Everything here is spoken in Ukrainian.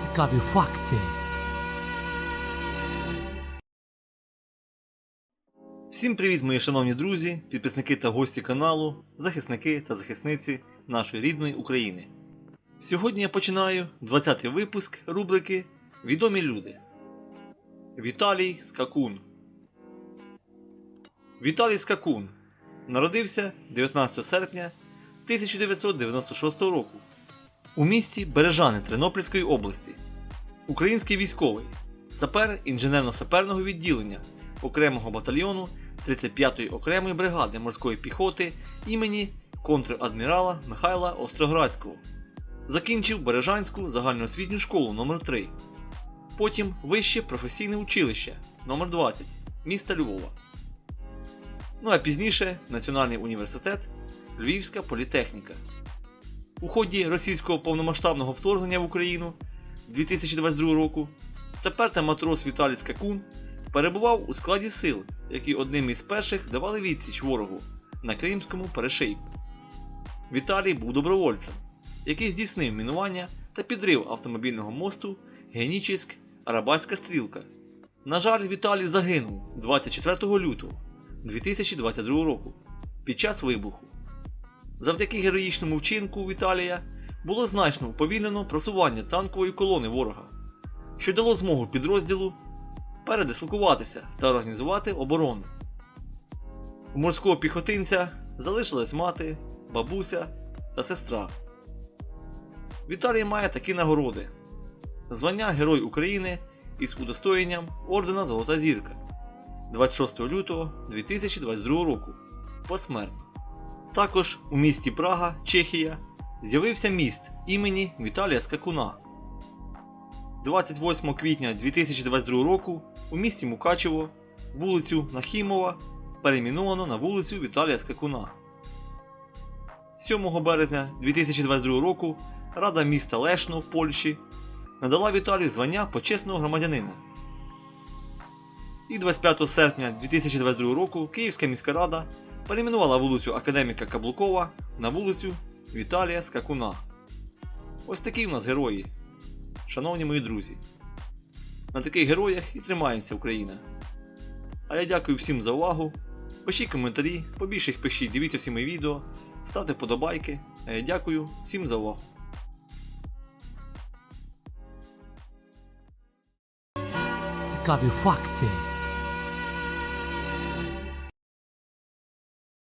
Цікаві факти. Всім привіт, мої шановні друзі, підписники та гості каналу, захисники та захисниці нашої рідної України. Сьогодні я починаю 20-й випуск рубрики Відомі люди. Віталій Скакун. Віталій Скакун народився 19 серпня 1996 року у місті Бережани Тернопільської області. Український військовий, сапер інженерно-саперного відділення окремого батальйону 35-ї окремої бригади морської піхоти імені контрадмірала Михайла Остроградського. Закінчив Бережанську загальноосвітню школу номер 3 Потім вище професійне училище номер 20 міста Львова. Ну а пізніше Національний університет Львівська політехніка. У ході російського повномасштабного вторгнення в Україну 2022 року сапер та матрос Віталій Скакун перебував у складі сил, які одним із перших давали відсіч ворогу на Кримському перешийку. Віталій був добровольцем, який здійснив мінування та підрив автомобільного мосту Генічіськ Арабатська стрілка. На жаль, Віталій загинув 24 лютого 2022 року під час вибуху. Завдяки героїчному вчинку Віталія було значно уповільнено просування танкової колони ворога, що дало змогу підрозділу передислокуватися та організувати оборону. У морського піхотинця залишилась мати, бабуся та сестра. Віталій має такі нагороди: звання Герой України із удостоєнням ордена Золота Зірка 26 лютого 2022 року посмертно. Також у місті Прага, Чехія, з'явився міст імені Віталія Скакуна. 28 квітня 2022 року у місті Мукачево вулицю Нахімова перейменовано на вулицю Віталія Скакуна. 7 березня 2022 року Рада міста Лешно в Польщі надала Віталію звання почесного громадянина. І 25 серпня 2022 року Київська міська рада перейменувала вулицю Академіка Каблукова на вулицю Віталія Скакуна. Ось такі в нас герої, шановні мої друзі. На таких героях і тримається Україна. А я дякую всім за увагу. Пишіть коментарі, побільше їх пишіть, дивіться всі мої відео, ставте подобайки. А я дякую всім за увагу. Цікаві факти.